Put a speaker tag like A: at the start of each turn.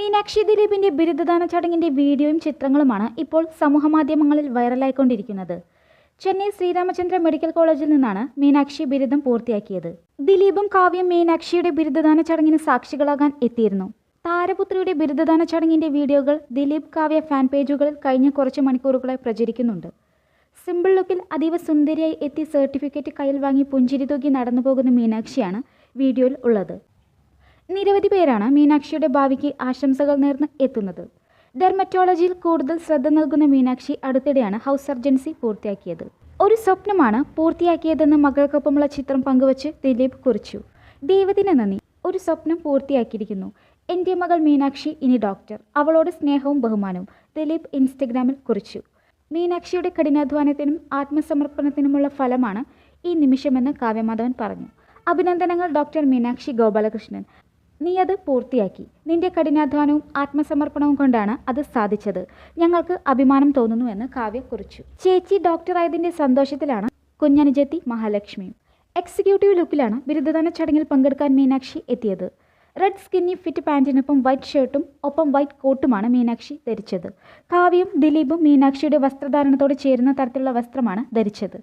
A: മീനാക്ഷി ദിലീപിന്റെ ബിരുദദാന ചടങ്ങിന്റെ വീഡിയോയും ചിത്രങ്ങളുമാണ് ഇപ്പോൾ സമൂഹമാധ്യമങ്ങളിൽ വൈറലായിക്കൊണ്ടിരിക്കുന്നത്. ചെന്നൈ ശ്രീരാമചന്ദ്ര മെഡിക്കൽ കോളേജിൽ നിന്നാണ് മീനാക്ഷി ബിരുദം പൂർത്തിയാക്കിയത്. ദിലീപും കാവ്യം മീനാക്ഷിയുടെ ബിരുദദാന ചടങ്ങിന് സാക്ഷികളാകാൻ എത്തിയിരുന്നു. താരപുത്രിയുടെ ബിരുദദാന ചടങ്ങിന്റെ വീഡിയോകൾ ദിലീപ് കാവ്യ ഫാൻ പേജുകളിൽ കഴിഞ്ഞ കുറച്ച് മണിക്കൂറുകളായി പ്രചരിക്കുന്നുണ്ട്. സിമ്പിൾ ലുക്കിൽ അതീവ സുന്ദരിയായി എത്തി സർട്ടിഫിക്കറ്റ് കയ്യിൽ വാങ്ങി പുഞ്ചിരി തൂക്കി നടന്നു പോകുന്ന മീനാക്ഷിയാണ് വീഡിയോയിൽ ഉള്ളത്. നിരവധി പേരാണ് മീനാക്ഷിയുടെ ഭാവിക്ക് ആശംസകൾ നേർന്ന് എത്തുന്നത്. ഡെർമറ്റോളജിയിൽ കൂടുതൽ ശ്രദ്ധ നൽകുന്ന മീനാക്ഷി അടുത്തിടെയാണ് ഹൗസ് സർജൻസി പൂർത്തിയാക്കിയത്. ഒരു സ്വപ്നമാണ് പൂർത്തിയാക്കിയതെന്ന് മകൾക്കൊപ്പമുള്ള ചിത്രം പങ്കുവച്ച് ദിലീപ് കുറിച്ചു. ദൈവത്തിന് നന്ദി. ഒരു സ്വപ്നം പൂർത്തിയാക്കിയിരിക്കുന്നു. എന്റെ മകൾ മീനാക്ഷി ഇനി ഡോക്ടർ. അവളോട് സ്നേഹവും ബഹുമാനവും. ദിലീപ് ഇൻസ്റ്റഗ്രാമിൽ കുറിച്ചു. മീനാക്ഷിയുടെ കഠിനാധ്വാനത്തിനും ആത്മസമർപ്പണത്തിനുമുള്ള ഫലമാണ് ഈ നിമിഷമെന്ന് കാവ്യമാധവൻ പറഞ്ഞു. അഭിനന്ദനങ്ങൾ ഡോക്ടർ മീനാക്ഷി ഗോപാലകൃഷ്ണൻ. നീ അത് പൂർത്തിയാക്കി. നിന്റെ കഠിനാധ്വാനവും ആത്മസമർപ്പണവും കൊണ്ടാണ് അത് സാധിച്ചത്. ഞങ്ങൾക്ക് അഭിമാനം തോന്നുന്നു എന്ന് കാവ്യ കുറിച്ചു. ചേച്ചി ഡോക്ടറായതിന്റെ സന്തോഷത്തിലാണ് കുഞ്ഞനുജത്തി മഹാലക്ഷ്മിയും എക്സിക്യൂട്ടീവ് ലുക്കിലാണ് ബിരുദദാന ചടങ്ങിൽ പങ്കെടുക്കാൻ മീനാക്ഷി എത്തിയത്. റെഡ് സ്കിന്നി ഫിറ്റ് പാന്റിനൊപ്പം വൈറ്റ് ഷർട്ടും ഒപ്പം വൈറ്റ് കോട്ടുമാണ് മീനാക്ഷി ധരിച്ചത്. കാവ്യയും ദിലീപും മീനാക്ഷിയുടെ വസ്ത്രധാരണത്തോട് ചേരുന്ന തരത്തിലുള്ള വസ്ത്രമാണ് ധരിച്ചത്.